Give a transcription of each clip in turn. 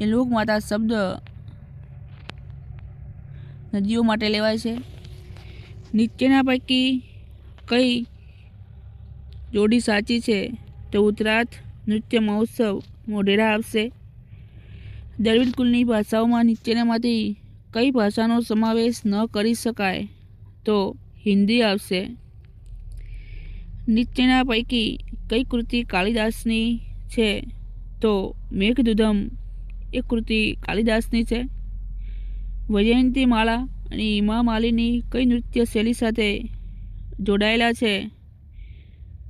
એ લોકમાતા શબ્દ નદીઓ માટે લેવાય છે. નીચેના પૈકી કઈ જોડી સાચી છે તો ઉત્તરાર્થ નૃત્ય મહોત્સવ મોઢેરા આવશે દ્રવિડ કુલની ભાષાઓમાં નીચેનામાંથી કઈ ભાષાનો સમાવેશ ન કરી શકાય તો હિન્દી આવશે નીચેના પૈકી કઈ કૃતિ કાલિદાસની છે તો મેઘદૂધમ એ કૃતિ કાલિદાસની છે. વૈજયંતી માળા અને હિમા માલિની કઈ નૃત્ય શૈલી સાથે જોડાયેલા છે?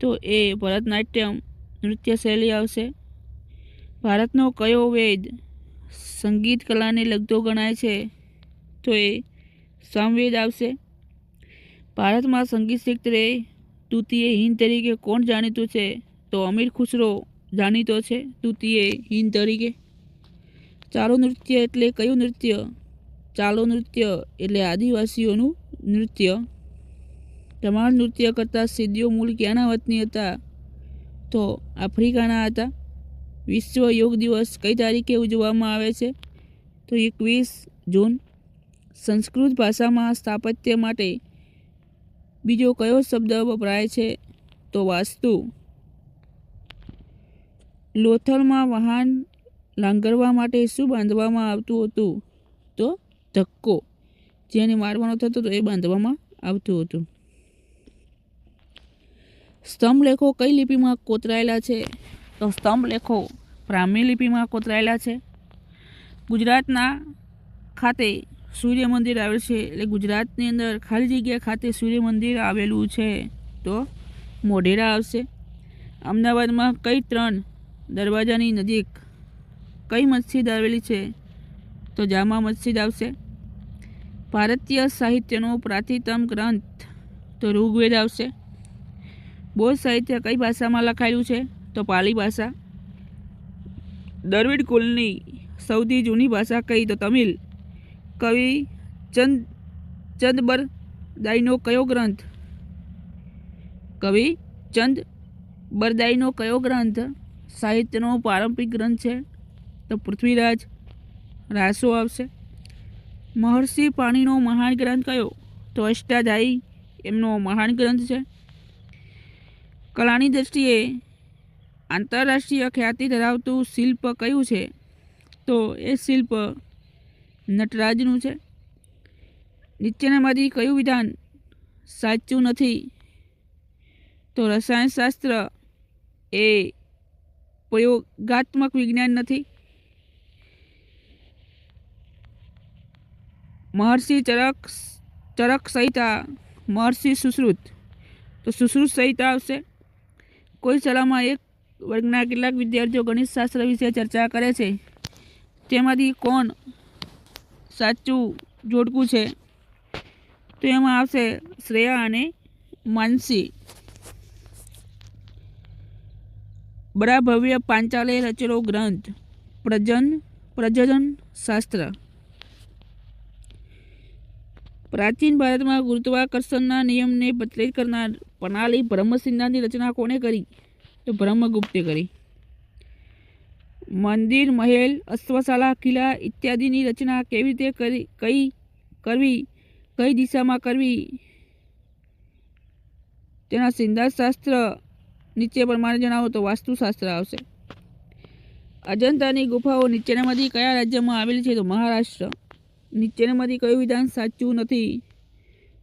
તો એ ભરતનાટ્યમ નૃત્ય શૈલી આવશે. ભારતનો કયો વેદ સંગીત કલાને લગતો ગણાય છે? તો એ સામવેદ આવશે. ભારતમાં સંગીત ક્ષેત્રે તૃતીય હિન્દ તરીકે કોણ જાણીતું છે? તો અમીર ખુસરો જાણીતો છે. તૃતીય હિન્દ તરીકે. ચાલો નૃત્ય એટલે કયું નૃત્ય? ચાલો નૃત્ય એટલે આદિવાસીઓનું નૃત્ય. તમામ નૃત્ય કરતાં સિદ્ધિઓ મૂળ ક્યાંના વતની હતા? તો આફ્રિકાના હતા. વિશ્વ યોગ દિવસ કઈ તારીખે ઉજવવામાં આવે છે? તો એકવીસ જૂન. સંસ્કૃત ભાષામાં સ્થાપત્ય માટે બીજો કયો શબ્દ વપરાય છે? તો વાસ્તુ. લોથલમાં વાહન લાંગરવા માટે શું બાંધવામાં આવતું હતું? તો ધક્કો. જેને મારવાનો થતો હતો એ બાંધવામાં આવતું હતું. સ્તંભ લેખો કઈ લિપિમાં કોતરાયેલા છે? તો સ્તંભ લેખો બ્રાહ્મી લિપિમાં કોતરાયેલા છે. ગુજરાતના ખાતે સૂર્ય મંદિર આવેલ છે એટલે ગુજરાતની અંદર ખાલી જગ્યા ખાતે સૂર્ય મંદિર આવેલું છે તો મોઢેરા આવશે. અમદાવાદમાં કઈ ત્રણ દરવાજાની નજીક કઈ મસ્જિદ આવેલી છે? તો જામા મસ્જિદ આવશે. ભારતીય સાહિત્યનો પ્રાચીતમ ગ્રંથ તો ઋગ્વેદ આવશે. બૌદ્ધ સાહિત્ય કઈ ભાષામાં લખાયેલું છે? તો પાલી ભાષા. દરવિડ કુલની સૌથી જૂની ભાષા કઈ? તો તમિલ. કવિ ચંદ, ચંદબર દાઈનો કયો ગ્રંથ? કવિ ચંદ બરદાઈનો કયો ગ્રંથ સાહિત્યનો પારંપરિક ગ્રંથ છે? તો પૃથ્વીરાજ રાસો આવશે. મહર્ષિ પાણીનો મહાન ગ્રંથ કયો? તો અષ્ટાધાયી એમનો મહાન ગ્રંથ છે. કલાની દ્રષ્ટિએ આંતરરાષ્ટ્રીય ખ્યાતિ ધરાવતું શિલ્પ કયું છે? તો એ શિલ્પ નટરાજનું છે. નીચેનામાંથી કયું વિધાન સાચું નથી? તો રસાયણશાસ્ત્ર એ પ્રયોગાત્મક વિજ્ઞાન નથી. મહર્ષિ ચરક ચરક સંહિતા મહર્ષિ સુશ્રુત. તો સુશ્રુત સંહિતા આવશે. કોઈ શાળામાં એક વર્ગના કેટલાક વિદ્યાર્થીઓ ગણિતશાસ્ત્ર વિશે ચર્ચા કરે છે. તેમાંથી કોણ સાચું જોડકું છે? તો એમાં આવશે શ્રેયા અને માનસી. બરાભવ્ય પાંચાલે રચેલો ગ્રંથ. પ્રજન, પ્રજનન શાસ્ત્ર. પ્રાચીન ભારતમાં ગુરુત્વાકર્ષણના નિયમને પ્રચલિત કરનાર પ્રણાલી બ્રહ્મ રચના કોણે કરી? તો બ્રહ્મગુપ્તે કરી. મંદિર, મહેલ, અશ્વશાલા, કિલ્લા ઇત્યાદિની રચના કેવી રીતે કરી, કઈ કરવી, કઈ દિશામાં કરવી? તેના સિદ્ધાંતશાસ્ત્ર નીચે પ્રમાણે જણાવો તો વાસ્તુશાસ્ત્ર આવશે. અજંતાની ગુફાઓ નીચેનામાંથી કયા રાજ્યમાં આવેલી છે? તો મહારાષ્ટ્ર. નીચેનામાંથી કયું વિધાન સાચું નથી?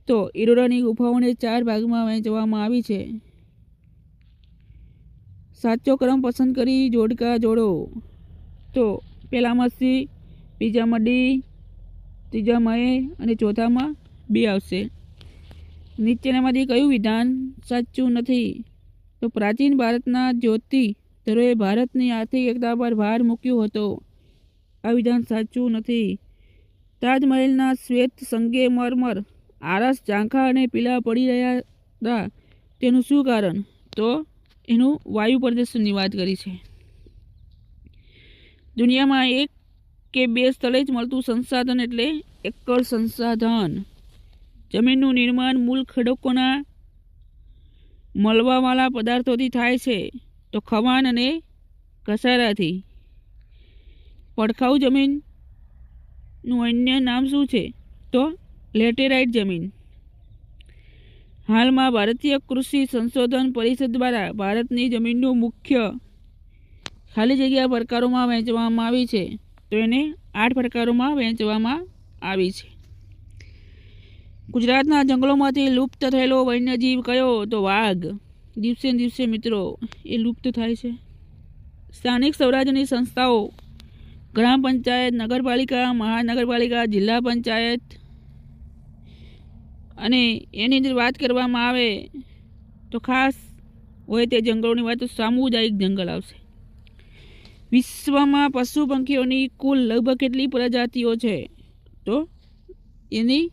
તો ઈરોડાની ગુફાઓને ચાર ભાગમાં વહેંચવામાં આવી છે. સાચો ક્રમ પસંદ કરી જોડકા જોડો. તો પહેલામાં સી, બીજામાં ડી, ત્રીજામાં એ અને ચોથામાં બી આવશે. નીચેનામાંથી કયું વિધાન સાચું નથી? તો પ્રાચીન ભારતના જ્યોતિ ધરોએ ભારતની આર્થિક એકતા પર ભાર મૂક્યો હતો. આ વિધાન સાચું નથી. તાજમહેલના શ્વેત સંગે મરમર આરસ ઝાંખા અને પીલા પડી રહ્યા હતા. તેનું શું કારણ? તો એનું વાયુ પ્રદૂષણની વાત કરી છે. દુનિયામાં એક કે બે સ્થળે જ મળતું સંસાધન એટલે એકલ સંસાધન. જમીનનું નિર્માણ મૂળ ખડકોના મળવાવાળા પદાર્થોથી થાય છે, તો ખવાન અને ઘસારાથી. પડખાઉ જમીનનું અન્ય નામ શું છે? તો લેટેરાઇટ જમીન. હાલમાં ભારતીય કૃષિ સંશોધન પરિષદ દ્વારા ભારતની જમીનનું મુખ્ય ખાલી જગ્યા પ્રકારોમાં વહેંચવામાં આવી છે. તો એને આઠ પ્રકારોમાં વહેંચવામાં આવી છે. ગુજરાતના જંગલોમાંથી લુપ્ત થયેલો વન્યજીવ કયો? તો વાઘ. દિવસે દિવસે મિત્રો, એ લુપ્ત થાય છે. સ્થાનિક સ્વરાજ્યની સંસ્થાઓ ગ્રામ પંચાયત, નગરપાલિકા, મહાનગરપાલિકા, જિલ્લા પંચાયત અને એની અંદર વાત કરવામાં આવે તો ખાસ હોય તે જંગલોની વાત, તો સામુદાયિક જંગલ આવશે. વિશ્વમાં પશુ પંખીઓની કુલ લગભગ કેટલી પ્રજાતિઓ છે? તો એની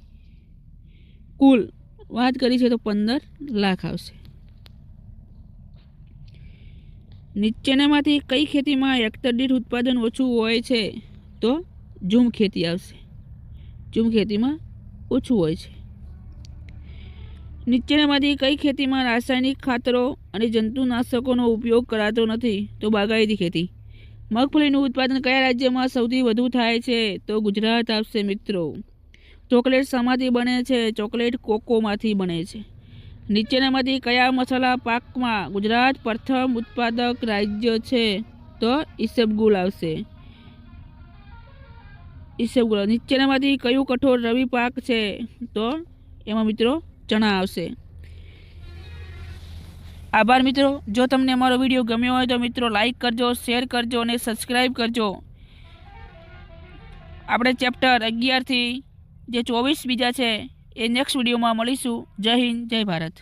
કુલ વાત કરી છે તો પંદર લાખ આવશે. નીચેનામાંથી કઈ ખેતીમાં હેક્ટર દીઠ ઉત્પાદન ઓછું હોય છે, તો ઝૂમ ખેતી આવશે. ઝૂમ ખેતીમાં ઓછું હોય છે. નીચેનામાંથી કઈ ખેતીમાં રાસાયણિક ખાતરો અને જંતુનાશકોનો ઉપયોગ કરાતો નથી, તો બાગાયતી ખેતી. મગફળીનું ઉત્પાદન કયા રાજ્યમાં સૌથી વધુ થાય છે, તો ગુજરાત આવશે મિત્રો. ચોકલેટ શામાંથી બને છે, ચોકલેટ કોકોમાંથી બને છે. નીચેનામાંથી કયા મસાલા પાકમાં ગુજરાત પ્રથમ ઉત્પાદક રાજ્ય છે? તો ઈસબગુલ આવશે. ઈસબગુલ, નીચેનામાંથી કયું કઠોળ રવિ પાક છે? તો એમાં મિત્રો ચણા આવશે. આભાર મિત્રો, જો તમને અમારો વીડિયો ગમ્યો હોય તો મિત્રો લાઈક કરજો શેર કરજો અને સબસ્ક્રાઈબ કરજો. આપણે ચેપ્ટર અગિયારથી જે ચોવીસ બીજા છે એ નેક્સ્ટ વિડીયોમાં મળીશું. જય હિન્દ જય ભારત.